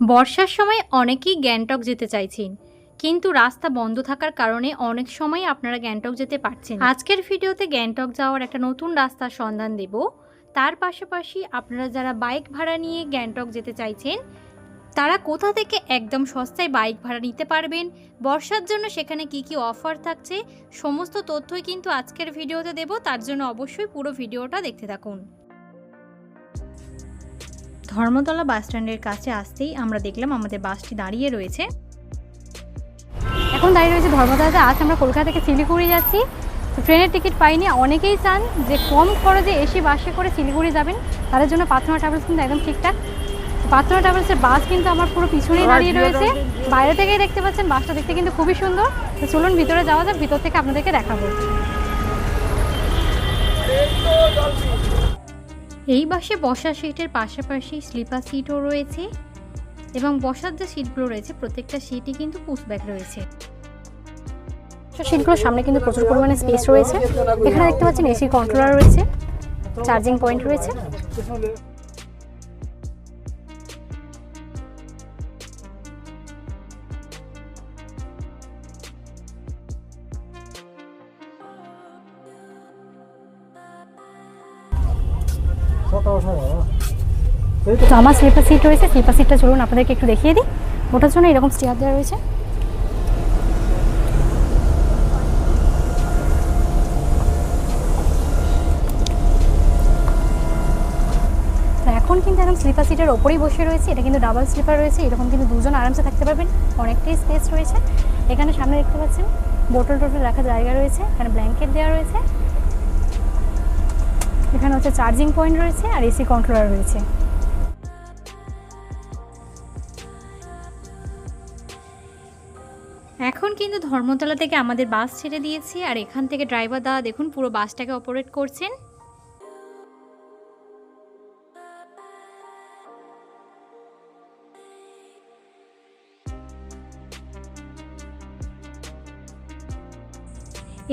বর্ষার সময় অনেকেই গ্যাংটক যেতে চাইছেন, কিন্তু রাস্তা বন্ধ থাকার কারণে অনেক সময় আপনারা গ্যাংটক যেতে পারছেন আজকের ভিডিওতে গ্যাংটক যাওয়ার একটা নতুন রাস্তার সন্ধান দেব। তার পাশাপাশি আপনারা যারা বাইক ভাড়া নিয়ে গ্যাংটক যেতে চাইছেন, তারা কোথা থেকে একদম সস্তায় বাইক ভাড়া নিতে পারবেন, বর্ষার জন্য সেখানে কি কি অফার থাকছে, সমস্ত তথ্যই কিন্তু আজকের ভিডিওতে দেব। তার জন্য অবশ্যই পুরো ভিডিওটা দেখতে থাকুন। ধর্মতলা বাস স্ট্যান্ডের কাছে আসতেই আমরা দেখলাম আমাদের বাসটি দাঁড়িয়ে রয়েছে। এখন দাঁড়িয়ে রয়েছে ধর্মতলাতে। আজ আমরা কলকাতা থেকে শিলিগুড়ি যাচ্ছি। ট্রেনের টিকিট পাইনি। অনেকেই চান যে কম খরচে এসি বাসে করে শিলিগুড়ি যাবেন। তাদের জন্য পাথনা ট্রাভেলস কিন্তু একদম ঠিকঠাক। পাথনা ট্রাভেলসের বাস কিন্তু আমার পুরো পিছনেই দাঁড়িয়ে রয়েছে। বাইরে থেকেই দেখতে পাচ্ছেন বাসটা দেখতে কিন্তু খুবই সুন্দর। তো চলুন ভিতরে যাওয়া যাক ভিতর থেকে আপনাদেরকে দেখাবো। এই বাসে বসার সিটের পাশাপাশি স্লিপার সিটও রয়েছে এবং বসার যে সিটগুলো রয়েছে, প্রত্যেকটা সিটই কিন্তু পুশব্যাক রয়েছে। সিটগুলোর সামনে কিন্তু প্রচুর পরিমাণে স্পেস রয়েছে। এখানে দেখতে পাচ্ছেন এসি কন্ট্রোলার রয়েছে চার্জিং পয়েন্ট রয়েছে। তো আমার স্লিপার সিট রয়েছে স্লিপার সিটটা চলুন আপনাদেরকে একটু দেখিয়ে দিই। ওটার জন্য এরকম স্টেয়ার দেওয়া রয়েছে। এখন কিন্তু একদম স্লিপার সিটের ওপরেই বসে রয়েছে। এটা কিন্তু ডাবল স্লিপার রয়েছে। এরকম কিন্তু দুজন আরামসে থাকতে পারবেন। অনেকটাই স্পেস রয়েছে। এখানে সামনে দেখতে পাচ্ছেন বোতল টোটল রাখার জায়গা রয়েছে। এখানে ব্ল্যাঙ্কেট দেওয়া রয়েছে। এখানে হচ্ছে চার্জিং পয়েন্ট রয়েছে আর এসি কন্ট্রোলার রয়েছে। এখন কিন্তু ধর্মতলা থেকে আমাদের বাস ছেড়ে দিয়েছি আর এখান থেকে ড্রাইভার দাদা দেখুন পুরো বাসটাকে অপারেট করছেন।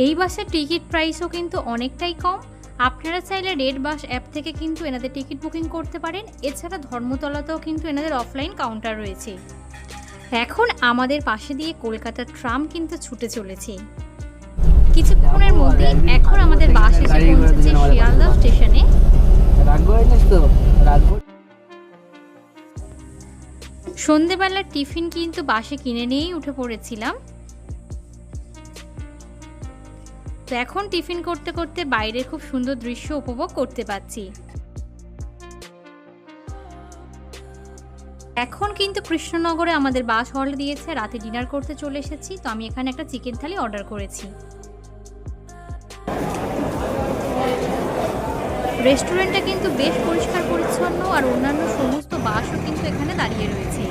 এই বাসের টিকিট প্রাইসও কিন্তু অনেকটাই কম। আপনারা চাইলে রেড বাস অ্যাপ থেকে কিন্তু এনাদের টিকিট বুকিং করতে পারেন। এছাড়া ধর্মতলাতেও কিন্তু এনাদের অফলাইন কাউন্টার রয়েছে। এখন আমাদের পাশে দিয়ে কলকাতার ট্রাম কিন্তু ছুটে চলেছে। কিছুক্ষণের মধ্যে এখন আমাদের বাস এসে পৌঁছেছে শিয়ালদা স্টেশনে। সন্ধেবেলার টিফিন কিন্তু বাসে কিনে নিয়েই উঠে পড়েছিলাম। তো এখন টিফিন করতে করতে বাইরের খুব সুন্দর দৃশ্য উপভোগ করতে পাচ্ছি। এখন কিন্তু কৃষ্ণনগরে আমাদের বাস হল দিয়েছে, রাতে ডিনার করতে চলে এসেছি, তো আমি এখানে একটা চিকেন থালি অর্ডার করেছি। রেস্টুরেন্টটা কিন্তু বেশ পরিষ্কার পরিচ্ছন্ন আর অন্যান্য সমস্ত বাসও কিন্তু এখানে দাঁড়িয়ে রয়েছে।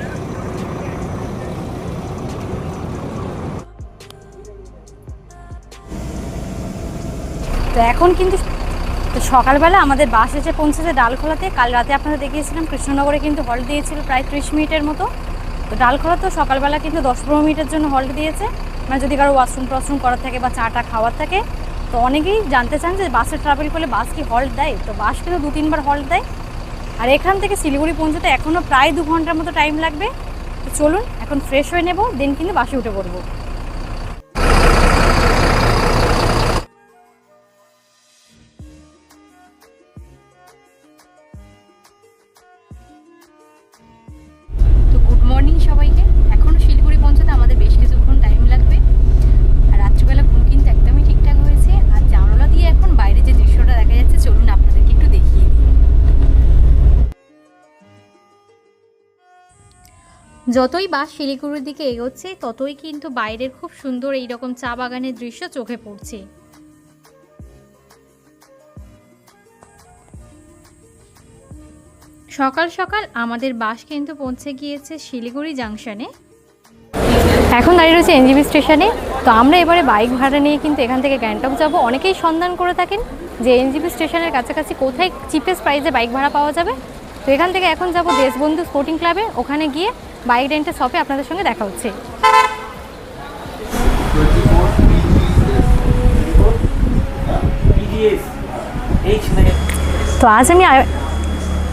তো এখন কিন্তু তো সকালবেলা আমাদের বাস এসে পৌঁছেছে ডালখোলাতে। কাল রাতে আপনারা দেখিয়েছিলাম, কৃষ্ণনগরে কিন্তু হল্ট দিয়েছিল প্রায় ত্রিশ মিনিটের মতো। তো ডালখোলা তো সকালবেলা কিন্তু দশ পনেরো মিনিটের জন্য হল্ট দিয়েছে। মানে যদি কারও ওয়াশরুম টশরুম করার থাকে বা চাটা খাওয়ার থাকে, তো অনেকেই জানতে চান যে বাসে ট্রাভেল করলে বাস কি হল্ট দেয়? তো বাস কিন্তু দু, তিনবার হল্ট দেয়। আর এখান থেকে শিলিগুড়ি পৌঁছতে এখনও প্রায় দু ঘণ্টার মতো টাইম লাগবে। তো চলুন, এখন ফ্রেশ হয়ে নেব, দেন কিন্তু বাসে উঠে পড়ব। মর্নিং সবাইকে। এখনও শিলিগুড়ি পৌঁছতে আমাদের বেশ কিছুক্ষণ টাইম লাগবে। আর রাত্রিবেলা ঘুম কিন্তু একদমই ঠিকঠাক হয়েছে। আর জানালা দিয়ে এখন বাইরে যে দৃশ্যটা দেখা যাচ্ছে, চলুন আপনাদেরকে একটু দেখিয়ে দিই। যতই বাস শিলিগুড়ির দিকে এগোচ্ছে, ততই কিন্তু বাইরের খুব সুন্দর এই রকম চা বাগানের দৃশ্য চোখে পড়ছে। সকাল সকাল আমাদের বাস কিন্তু পৌঁছে গিয়েছে শিলিগুড়ি জাংশনে। এখন দাঁড়িয়ে রয়েছে এনজিবি স্টেশনে। তো আমরা এবারে বাইক ভাড়া নিয়ে কিন্তু এখান থেকে গ্যাংটক যাব। অনেকেই সন্ধান করে থাকেন যে এনজিবি স্টেশনের কাছাকাছি কোথায় চিপেস্ট প্রাইসে বাইক ভাড়া পাওয়া যাবে। তো এখান থেকে এখন যাব দেশবন্ধু স্পোর্টিং ক্লাবে ওখানে গিয়ে বাইক রেন্টের শপে আপনাদের সঙ্গে দেখা হচ্ছে। তো আজ আমি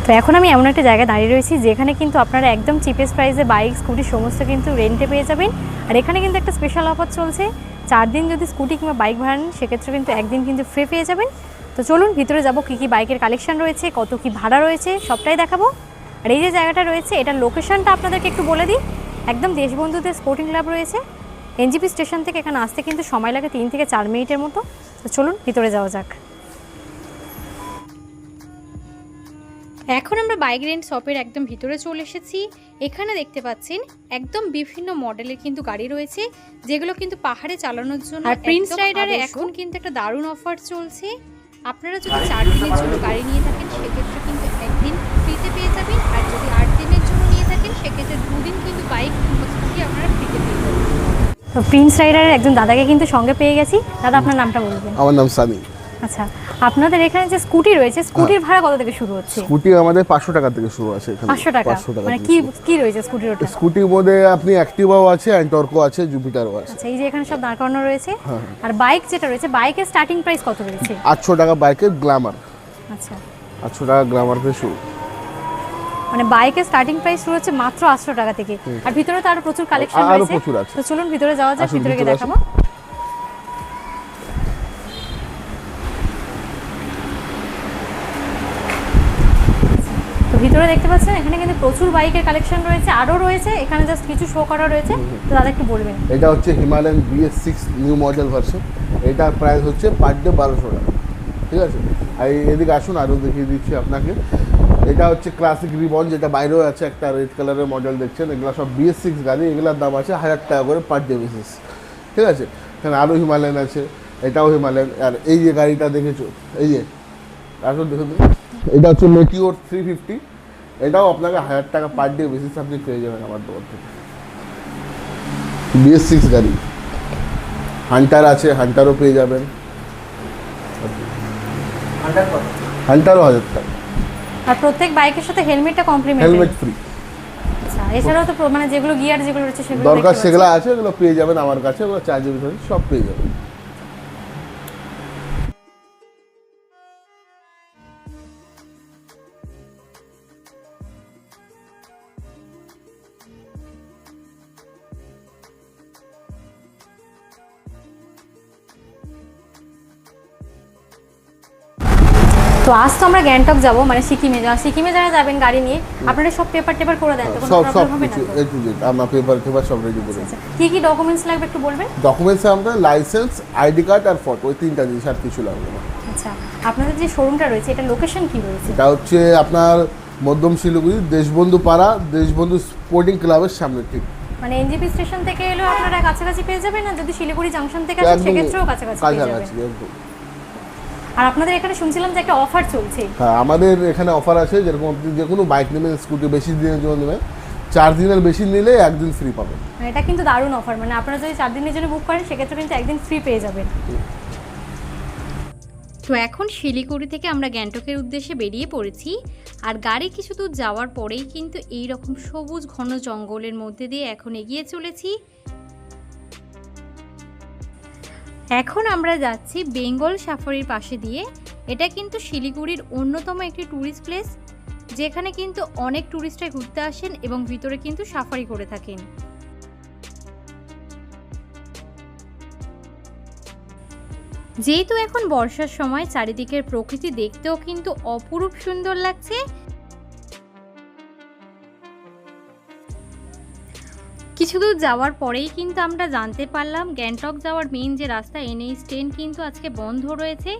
তো এখন আমি এমন একটা জায়গায় দাঁড়িয়ে রয়েছি যেখানে কিন্তু আপনারা একদম চিপেস্ট প্রাইসে বাইক স্কুটি সমস্ত কিন্তু রেন্টে পেয়ে যাবেন। আর এখানে কিন্তু একটা স্পেশাল অফার চলছে। চার দিন যদি স্কুটি কিংবা বাইক ভাড়া নেন, সেক্ষেত্রে কিন্তু একদিন কিন্তু ফ্রি পেয়ে যাবেন। তো চলুন ভিতরে যাব, কী কী বাইকের কালেকশন রয়েছে, কত কি ভাড়া রয়েছে, সবটাই দেখাবো। আর এই যে জায়গাটা রয়েছে, এটার লোকেশনটা আপনাদেরকে একটু বলে দিই। একদম দেশবন্ধুদের স্পোর্টিং ক্লাব রয়েছে। এনজিপি স্টেশন থেকে এখানে আসতে কিন্তু সময় লাগে তিন থেকে চার মিনিটের মতো। তো চলুন ভিতরে যাওয়া যাক। এখন আমরা বাইক রেন্ট শপের একদম ভিতরে চলে এসেছি। এখানে দেখতে পাচ্ছেন একদম বিভিন্ন মডেলের কিন্তু গাড়ি রয়েছে যেগুলো কিন্তু পাহাড়ে চালানোর জন্য আর প্রিন্স রাইডারে এখন কিন্তু একটা দারুণ অফার চলছে। আপনারা যদি চার দিনের জন্য গাড়ি নিয়ে থাকেন সেক্ষেত্রে কিন্তু একদিন ফ্রিতে পেয়ে যাবেন। আর যদি আট দিনের জন্য নিয়ে থাকেন সেক্ষেত্রে দুদিন কিন্তু বাইক স্কুটি আপনারা ফ্রিতে পেয়ে যাবেন। তো প্রিন্স রাইডারের একজন দাদাকে কিন্তু সঙ্গে পেয়ে গেছি। দাদা আপনার নামটা বলবেন। আমার নাম সানি আচ্ছা আপনাদের এখানে যে স্কুটি রয়েছে স্কুটির ভাড়া কত থেকে শুরু হচ্ছে? স্কুটি আমাদের পাঁচশো টাকা থেকে শুরু আছে এখানে। পাঁচশো টাকা? পাঁচশো টাকা মানে কি কি রয়েছে স্কুটির ওটা? স্কুটির মধ্যে আপনি অ্যাক্টিভাও আছে আছে জুপিটারও আছে। আচ্ছা এই যে এখানে সব দাঁড় করানো রয়েছে। হ্যাঁ, আর বাইক যেটা রয়েছে বাইকের স্টার্টিং প্রাইস কত রয়েছে? আটশো টাকা বাইকের গ্ল্যামার আচ্ছা। আটশো টাকা গ্ল্যামার থেকে শুরু। মানে বাইকের স্টার্টিং প্রাইস শুরু হচ্ছে মাত্র আটশো টাকা থেকে। আর ভিতরে তো আরও প্রচুর কালেকশন রয়েছে। তো চলুন ভিতরে যাওয়া যাক ভিতরে গিয়ে দেখাবো। তো দেখতে পাচ্ছেন এখানে কিন্তু প্রচুর বাইকের কালেকশন রয়েছে আরও রয়েছে এখানে জাস্ট কিছু শো করা রয়েছে তো দাদা একটু বলবেন। এটা হচ্ছে Himalayan BS six new model version এটার প্রাইস হচ্ছে পার ডে বারোশো টাকা ঠিক আছে? আর এদিকে আসুন আরও দেখিয়ে দিচ্ছি আপনাকে। এটা হচ্ছে ক্লাসিক রিবন যেটা বাইরেও আছে একটা রেড কালারের মডেল দেখছেন এগুলো সব বিএস সিক্স গাড়ি এগুলোর দাম আছে হাজার টাকা করে পার ডে বেসিস ঠিক আছে? এখানে আরও হিমালয়ান আছে এটাও হিমালয়ান আর এই যে গাড়িটা দেখেছ এই যে আসুন দেখুন। এটা হচ্ছে মেটিওর থ্রি ফিফটি এটাও আপনাকে হাজার টাকা পার ডে বেসিস আপনি পেয়ে যাবেন আমার দোকান থেকে। বিএস সিক্স গাড়ি। হান্টার আছে হান্টারও পেয়ে যাবেন। হান্টারও হাজার টাকা। আর প্রত্যেক বাইকের সাথে হেলমেটটা কমপ্লিমেন্ট হেলমেট ফ্রি আচ্ছা এছাড়াও তো মানে যেগুলো গিয়ার যেগুলো রয়েছে সেগুলো দরকার সেগুলো আছে ওগুলো পেয়ে যাবেন আমার কাছে ওগুলো চার্জের ভিতরে সব পেয়ে যাবেন। আজ তো আমরা গ্যাংটক যাব মানে সিকিমে সিকিমে যারা যাবেন গাড়ি নিয়ে আপনারা সব পেপার টেপার করে দেন তো কোনো সব সব প্রবলেম হবে না কিছু তো? এ টু জেড আমরা পেপার টেপার সব রেডি করে আচ্ছা কি কি ডকুমেন্টস লাগবে একটু বলবেন? ডকুমেন্টসে আমরা লাইসেন্স আইডি কার্ড আর ফটো ওই তিনটা জিনিস আর কিছু লাগবে না। আচ্ছা আপনাদের যে শোরুমটা রয়েছে এটা লোকেশন কি রয়েছে? এটা হচ্ছে আপনার মধ্যম শিলিগুড়ি দেশবন্ধু পাড়া দেশবন্ধু স্পোর্টিং ক্লাবের সামনে ঠিক। মানে এনজিপি স্টেশন থেকে এলেও আপনারা কাছাকাছি পেয়ে যাবেন না যদি শিলিগুড়ি জাংশন থেকে আসেন একদম সেক্ষেত্রেও কাছাকাছি পেয়ে যাবেন। কাছাকাছি একদম। আর আপনাদের এখানে শুনছিলাম যে একটা অফার চলছে। হ্যাঁ আমাদের এখানে অফার আছে যেরকম আপনি যে কোনো বাইক নেবেন স্কুটি বেশি দিনের জন্য নেবেন চার দিনের বেশি নিলে একদিন ফ্রি পাবেন। মানে এটা কিন্তু দারুণ অফার মানে আপনারা যদি চার দিনের জন্য বুক করেন সেক্ষেত্রে কিন্তু একদিন ফ্রি পেয়ে যাবেন। তো এখন শিলিগুড়ি থেকে আমরা গ্যাংটকের উদ্দেশ্যে বেরিয়ে পড়েছি আর গাড়ি কিছু দূর যাওয়ার পরেই কিন্তু এই রকম সবুজ ঘন জঙ্গলের মধ্যে দিয়ে এখন এগিয়ে চলেছি এখন আমরা যাচ্ছি বেঙ্গল সাফারির পাশে দিয়ে। এটা কিন্তু শিলিগুড়ির অন্যতম একটি ট্যুরিস্ট প্লেস যেখানে কিন্তু অনেক ট্যুরিস্টরা ঘুরতে আসেন এবং ভিতরে কিন্তু সাফারি করে থাকেন। যেহেতু এখন বর্ষার সময়, চারিদিকের প্রকৃতি দেখতেও কিন্তু অপরূপ সুন্দর লাগছে। কিছু দূর যাওয়ার পরেই কিন্তু আমরা জানতে পারলাম গ্যাংটক যাওয়ার মেইন যে রাস্তা এনএইচ টেন কিন্তু আজকে বন্ধ রয়েছে।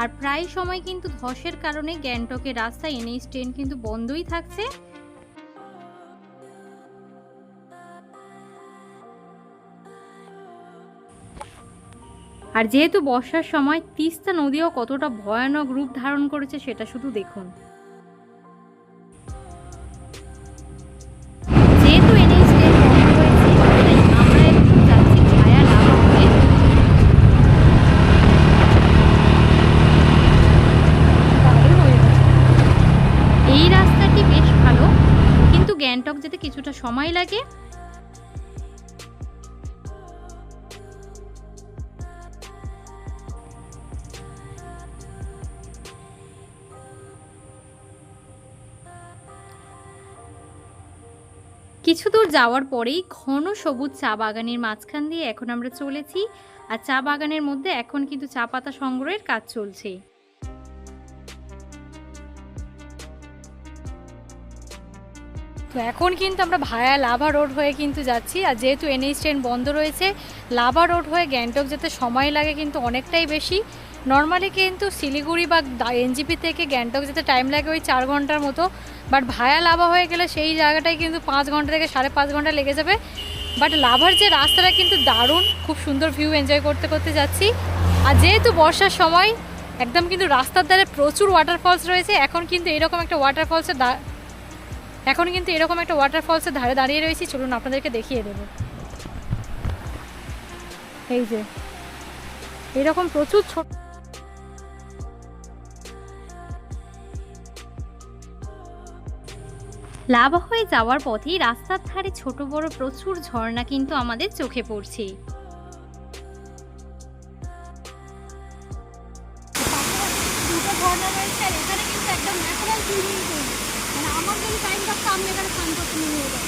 আর প্রায় সময় কিন্তু ধসের কারণে গ্যাংটকের রাস্তা এনএইচ টেন কিন্তু বন্ধই থাকছে। আর যেহেতু বর্ষার সময় তিস্তা নদীও কতটা ভয়ানক রূপ ধারণ করেছে সেটা শুধু দেখুন। এই রাস্তাটি বেশ ভালো। কিন্তু গ্যাংটক যেতে কিছুটা সময় লাগে। কিছু দূর যাওয়ার পরেই ঘন সবুজ চা বাগানের মাঝখান দিয়ে এখন আমরা চলেছি। আর চা বাগানের মধ্যে এখন কিন্তু চা পাতা সংগ্রহের কাজ চলছে। তো এখন কিন্তু আমরা ভায়া লাভা রোড হয়ে কিন্তু যাচ্ছি। আর যেহেতু এনএইচ ট্রেন বন্ধ রয়েছে, লাভা রোড হয়ে গ্যাংটক যেতে সময় লাগে কিন্তু অনেকটাই বেশি। নর্মালি কিন্তু শিলিগুড়ি বা এনজিপি থেকে গ্যাংটক যেতে টাইম লাগে ওই চার ঘণ্টার মতো। বাট ভায়া লাভা হয়ে গেলে সেই জায়গাটায় কিন্তু পাঁচ ঘণ্টা থেকে সাড়ে পাঁচ ঘণ্টা লেগে যাবে। বাট লাভার যে রাস্তাটা কিন্তু দারুণ, খুব সুন্দর ভিউ এনজয় করতে করতে যাচ্ছি। আর যেহেতু বর্ষার সময়, একদম কিন্তু রাস্তার ধারে প্রচুর ওয়াটারফলস রয়েছে, এখন কিন্তু এরকম একটা ওয়াটারফলসের এখন কিন্তু এরকম একটা ওয়াটারফলসের ধারে দাঁড়িয়ে রয়েছি, চলুন আপনাদেরকে দেখিয়ে দেবো। এই যে, এরকম প্রচুর ছোট লাভা হয়ে যাওয়ার পথেই রাস্তার ধারে ছোট বড় প্রচুর ঝর্ণা কিন্তু আমাদের চোখে পড়ছে। আমি এখানে স্নান করতে নিয়ে যেতাম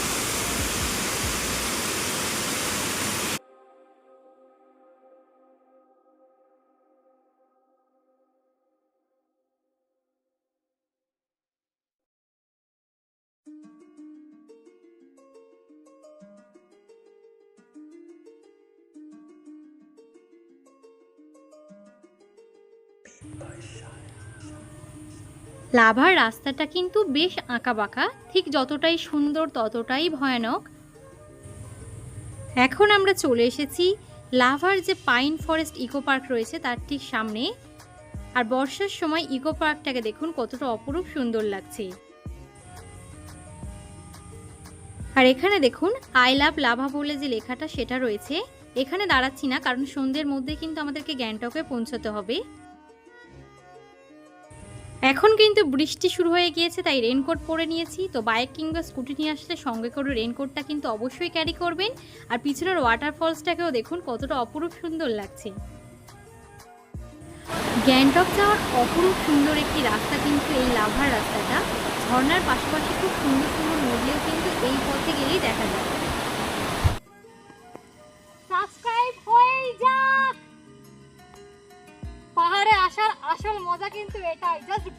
লাভার রাস্তাটা কিন্তু বেশ আঁকাবাঁকা, ঠিক যতটাই সুন্দর ততটাই ভয়ানক। এখন আমরা চলে এসেছি লাভার যে পাইন ফরেস্ট ইকো পার্ক রয়েছে তার ঠিক সামনে। আর বর্ষার সময় ইকো পার্কটাকে দেখুন কতটা অপরূপ সুন্দর লাগছে। আর এখানে দেখুন, আই লাভ লাভা বলে যে লেখাটা সেটা রয়েছে। এখানে দাঁড়াচ্ছি না, কারণ সন্ধ্যের মধ্যে কিন্তু আমাদেরকে গ্যাংটকে পৌঁছতে হবে। এখন কিন্তু বৃষ্টি শুরু হয়ে গিয়েছে, তাই রেনকোট পরে নিয়েছি। তো বাইক কিংবা স্কুটি নিয়ে আসলে সঙ্গে করে রেনকোটটা কিন্তু অবশ্যই ক্যারি করবেন। আর পিছনের ওয়াটারফলসটাকেও দেখুন, কতটা অপরূপ সুন্দর লাগছে। গ্যাংটক যাওয়ার অপরূপ সুন্দর একটি রাস্তা কিন্তু এই লাভার রাস্তাটা। ঝর্নার পাশাপাশি খুব সুন্দর সুন্দর নদীও কিন্তু এই পথে গেলেই দেখা যায়।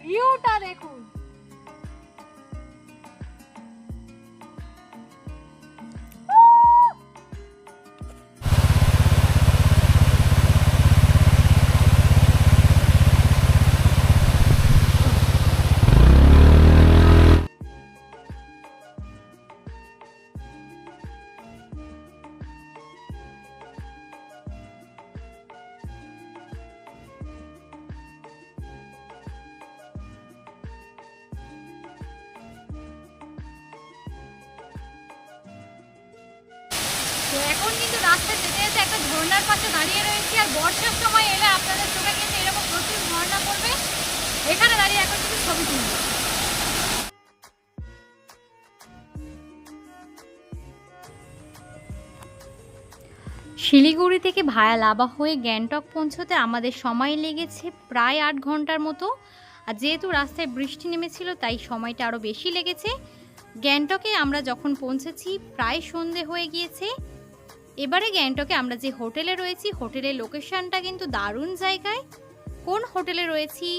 यू उठा देखूँ। এখন কিন্তু রাস্তায় যেতে যেতে একটা ঝর্নার পাশে দাঁড়িয়ে রয়েছি আর বর্ষার সময় এলে আপনাদের চোখে কিন্তু এরকম প্রচুর ঝর্ণা পড়বে। এখানে দাঁড়িয়ে এখন কিন্তু ছবি তুলবো শিলিগুড়ি থেকে ভায়া লাভা হয়ে গ্যাংটক পৌঁছতে আমাদের সময় লেগেছে প্রায় আট ঘণ্টার মতো। আর যেহেতু রাস্তায় বৃষ্টি নেমেছিল, তাই সময়টা আরও বেশি লেগেছে। গ্যাংটকে আমরা যখন পৌঁছেছি, প্রায় সন্ধে হয়ে গিয়েছে। এবারে গ্যাংটকে আমরা যে হোটেলে রয়েছি, হোটেলের লোকেশনটা কিন্তু দারুণ জায়গায়। কোন হোটেলে রয়েছি,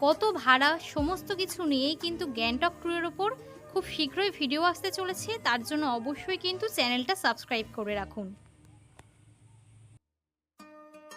কত ভাড়া, সমস্ত কিছু নিয়েই কিন্তু গ্যাংটক ট্যুরের ওপর খুব শীঘ্রই ভিডিও আসতে চলেছে। তার জন্য অবশ্যই কিন্তু চ্যানেলটা সাবস্ক্রাইব করে রাখুন।